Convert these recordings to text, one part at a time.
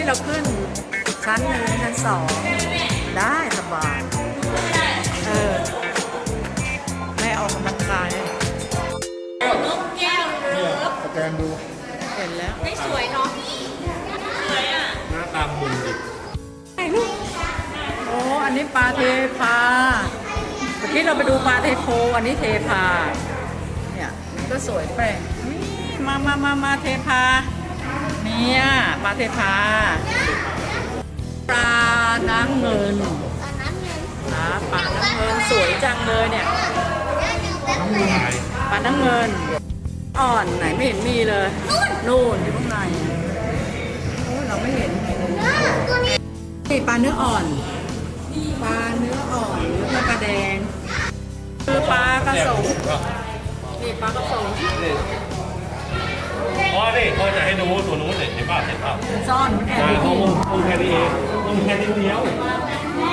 ที่เราขึ้นชั้นหนึ่งชั้นสองได้สบายเออแม่ออกกำลังกายนกแก้วเรือสแกนดู เห็นแล้วไม่สวยเนาะสวยอะหน้าตามมุมดิโอ้อันนี้ปลาเทพาเมื่อกี้เราไปดูปลาเทโพอันนี้เทพาเนี่ยก็สวยแปลกมามามามาเทพา เนี่ยปลาเทพาปลาน้ำเงินนะปลาน้ำเงินสวยจังเลยเนี่ยปลาน้ำเงิน อ่อนไหนไม่เห็นมีเลย นู่นอยู่ข้างในโอ้เราไม่เห็นนี่ปลาเนื้ออ่อนปลาเนื้ออ่อนแล้วก็ปลาแดง คือปลากระสงนี่ปลากระสง เพราะนี่เขาจะให้ดูตัวนู้นเนี่ยเห็นป่ะเห็นป่ะซ่อนมันแอบใช่อยู่เขาที่มุมมุมแค่นี้เองมุมแค่นี้เดียว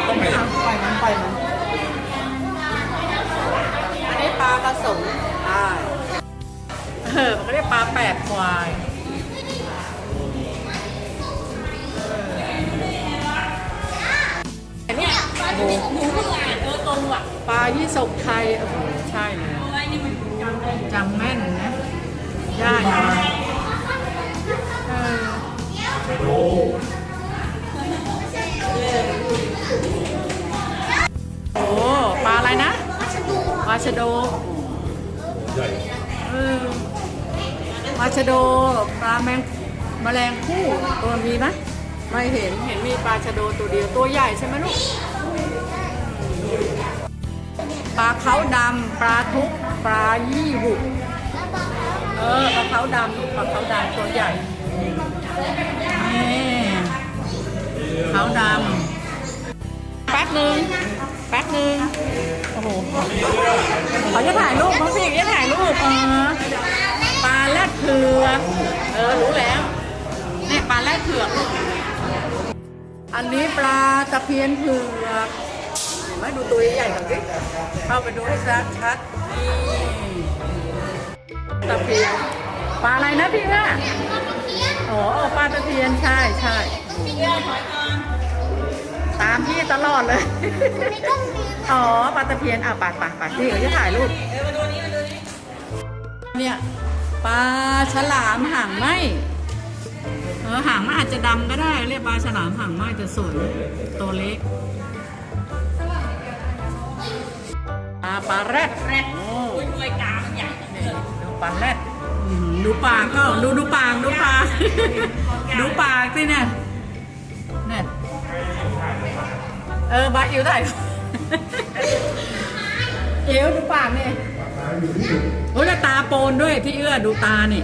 ต้องไปเอาปล่อยมันปล่อยมันอันนี้ปลากระสงใช่เออมันก็เรียกปลาแปดควายอันนี้โอ้โหหนูเพิ่งอ่านเออตรงว่ะปลายี่สกไทยโอ้โหใช่เลยโอ้ยนี่มันจำได้จำแม่นนะได้ ปลาชะโดใหญ่เออปลาชะโดปลาแมงแมลงคู่ตัวมีไหมไม่เห็นเห็นมีปลาชะโดตัวเดียวตัวใหญ่ใช่ไหมลูกปลาเขาดำปลาทุกปลายี่หุบเออปลาเขาดำปลาเขาดำตัวใหญ่นี่เขาดำ แป๊บหนึ่งแป๊บหนึ่งโอ้โหเขาจะถ่ายรูปมั้งพี่จะถ่ายรูปเออปลาแรดเผือกเออรู้แล้วเนี่ยปลาแรดเผือกอันนี้ปลาตะเพียนเผือกเห็นไหมดูตัวใหญ่ๆก่อนสิเข้าไปดูให้ชัดชัดนี่ตะเพียนปลาอะไรนะพี่ว่าอ๋อปลาตะเพียนใช่ใช่ ตามพี่ตลอดเลยอ๋อปลาตะเพียนอะปลาปลาปลาพี่เขาจะถ่ายรูปเนี่ยปลาฉลามหางไหมเออหางมันอาจจะดำก็ได้ เรียกปลาฉลามหางไหมแต่สวยตัวเล็กปลาปลาแรดแรดโอ้อุ้ยรวยกามันใหญ่จังเลยดูปากแรดอื้อหือดูปากก็ดูดูปากดูปากดูปากสิเนี่ยเนี่ย ออบาอิวได้เอวดูปากนี่โอ้ยแล้วตาโปนด้วยพี่เอื้อดูตานี่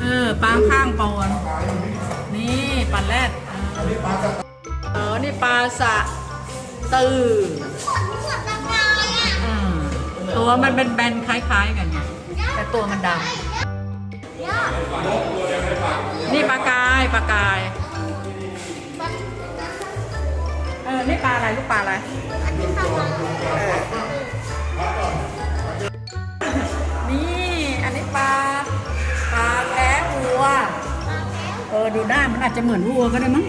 เออปางข้างโปนนี่ปลาแรดเออนี่ปลาสะตืออืมตัวมันเป็นแบนๆคล้ายๆกันไงแต่ตัวมันดำ ปลาอะไรลูกปลาอะไรเออนี่อันนี้ปลาปลาแพ้วัว เออดูหน้ามันอาจจะเหมือนวัวก็ได้มั้ง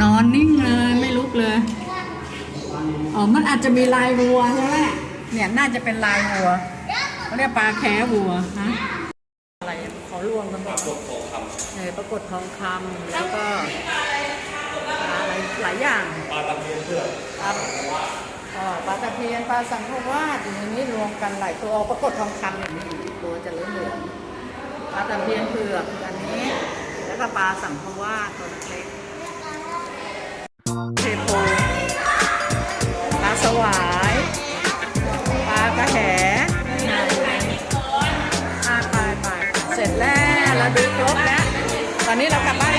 นอนนิ่งเลยไม่ลุกเลยอ๋อมันอาจจะมีลายวัวใช่ไหมเนี่ยน่าจะเป็นลายวัวเขาเรียกปลาแคะวัวฮะอะไรเขาลวงกันหมดเออปรากฏทองคำแล้วก็ปลาอะไร หลายอย่างปลาตะเพียนเพื่อกครับอ๋อปลาตะเพียนปลาสังขวาสอย่างนี้รวมกันหลายตัวปรากฏทองคำอย่างนี้ตัวจะเหลืองเหลืองๆปลาตะเพียนเผือกอันนี้ แล้วก็ปลาสังขวาสตัวเล็กๆเทโพปลาสวายปลากระแหอ่าไปไปเสร็จแล้วเราดูครบแล้วตอนนี้เรากลับบ้าน